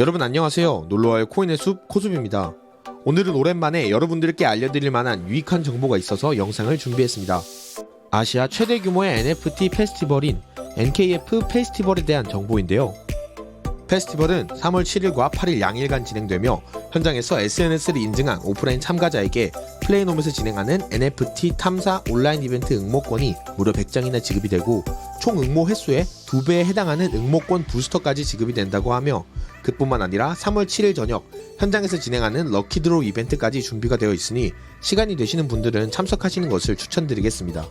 여러분 안녕하세요. 놀러와요 코인의 숲 코숲입니다. 오늘은 오랜만에 여러분들께 알려드릴 만한 유익한 정보가 있어서 영상을 준비했습니다. 아시아 최대 규모의 NFT 페스티벌인 NKF 페스티벌에 대한 정보인데요. 페스티벌은 3월 7일과 8일 양일간 진행되며 현장에서 SNS를 인증한 오프라인 참가자에게 플레이노met을 진행하는 NFT 탐사 온라인 이벤트 응모권이 무려 100장이나 지급이 되고 총 응모 횟수의 2배에 해당하는 응모권 부스터까지 지급이 된다고 하며 그뿐만 아니라 3월 7일 저녁 현장에서 진행하는 럭키드로우 이벤트까지 준비가 되어 있으니 시간이 되시는 분들은 참석하시는 것을 추천드리겠습니다.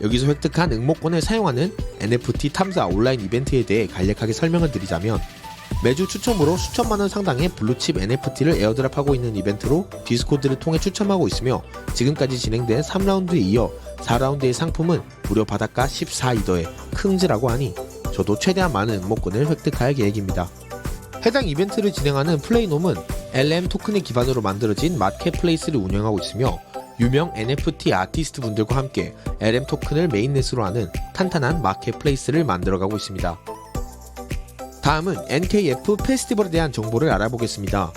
여기서 획득한 응모권을 사용하는 NFT 탐사 온라인 이벤트에 대해 간략하게 설명을 드리자면 매주 추첨으로 수천만 원 상당의 블루칩 NFT를 에어드랍하고 있는 이벤트로 디스코드를 통해 추첨하고 있으며 지금까지 진행된 3라운드에 이어 4라운드의 상품은 무려 바닷가 14이더의 큰즈라고 하니 저도 최대한 많은 응모권을 획득할 계획입니다. 해당 이벤트를 진행하는 플레이놈은 LM 토큰을 기반으로 만들어진 마켓플레이스를 운영하고 있으며 유명 NFT 아티스트 분들과 함께 LM 토큰을 메인넷으로 하는 탄탄한 마켓플레이스를 만들어가고 있습니다. 다음은 NKF 페스티벌에 대한 정보를 알아보겠습니다.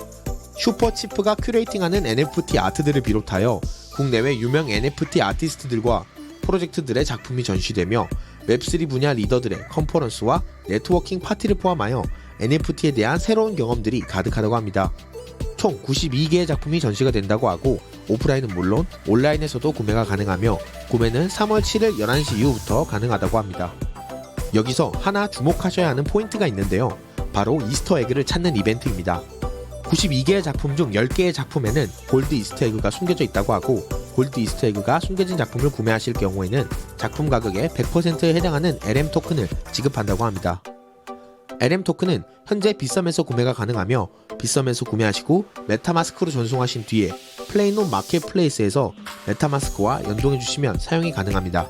슈퍼치프가 큐레이팅하는 NFT 아트들을 비롯하여 국내외 유명 NFT 아티스트들과 프로젝트들의 작품이 전시되며 웹3 분야 리더들의 컨퍼런스와 네트워킹 파티를 포함하여 NFT에 대한 새로운 경험들이 가득하다고 합니다. 총 92개의 작품이 전시가 된다고 하고 오프라인은 물론 온라인에서도 구매가 가능하며 구매는 3월 7일 11시 이후부터 가능하다고 합니다. 여기서 하나 주목하셔야 하는 포인트가 있는데요. 바로 이스터 에그를 찾는 이벤트입니다. 92개의 작품 중 10개의 작품에는 골드 이스터 에그가 숨겨져 있다고 하고 골드 이스터 에그가 숨겨진 작품을 구매하실 경우에는 작품 가격의 100%에 해당하는 LM 토큰을 지급한다고 합니다. LM 토큰은 현재 빗썸에서 구매가 가능하며 빗썸에서 구매하시고 메타마스크로 전송하신 뒤에 플레이노 마켓플레이스에서 메타마스크와 연동해 주시면 사용이 가능합니다.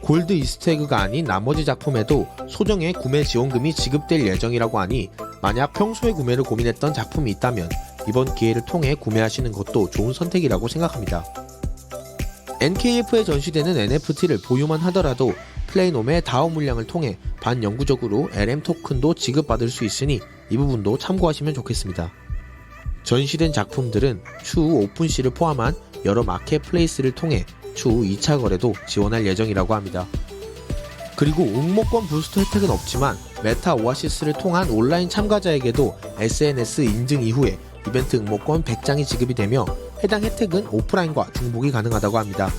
골드 이스트에그가 아닌 나머지 작품에도 소정의 구매 지원금이 지급될 예정이라고 하니 만약 평소에 구매를 고민했던 작품이 있다면 이번 기회를 통해 구매하시는 것도 좋은 선택이라고 생각합니다. NKF에 전시되는 NFT를 보유만 하더라도 플레이놈의 다우 물량을 통해 반영구적으로 LM 토큰도 지급받을 수 있으니 이 부분도 참고하시면 좋겠습니다. 전시된 작품들은 추후 오픈시를 포함한 여러 마켓 플레이스를 통해 추후 2차 거래도 지원할 예정이라고 합니다. 그리고 응모권 부스터 혜택은 없지만 메타 오아시스를 통한 온라인 참가자에게도 SNS 인증 이후에 이벤트 응모권 100장이 지급이 되며 해당 혜택은 오프라인과 중복이 가능하다고 합니다.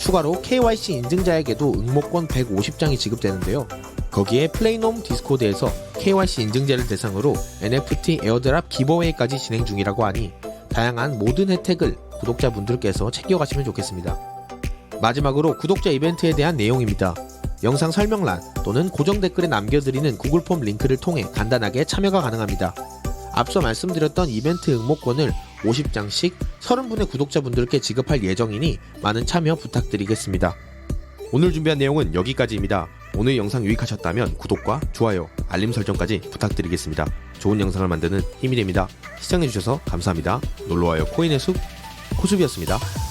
추가로 KYC 인증자에게도 응모권 150장이 지급되는데요. 거기에 플레이놈 디스코드에서 KYC 인증자를 대상으로 NFT 에어드랍 기버웨이까지 진행 중이라고 하니 다양한 모든 혜택을 구독자분들께서 챙겨가시면 좋겠습니다. 마지막으로 구독자 이벤트에 대한 내용입니다. 영상 설명란 또는 고정 댓글에 남겨드리는 구글 폼 링크를 통해 간단하게 참여가 가능합니다. 앞서 말씀드렸던 이벤트 응모권을 50장씩 30분의 구독자분들께 지급할 예정이니 많은 참여 부탁드리겠습니다. 오늘 준비한 내용은 여기까지입니다. 오늘 영상 유익하셨다면 구독과 좋아요, 알림 설정까지 부탁드리겠습니다. 좋은 영상을 만드는 힘이 됩니다. 시청해주셔서 감사합니다. 놀러와요 코인의 숲 코숲이었습니다.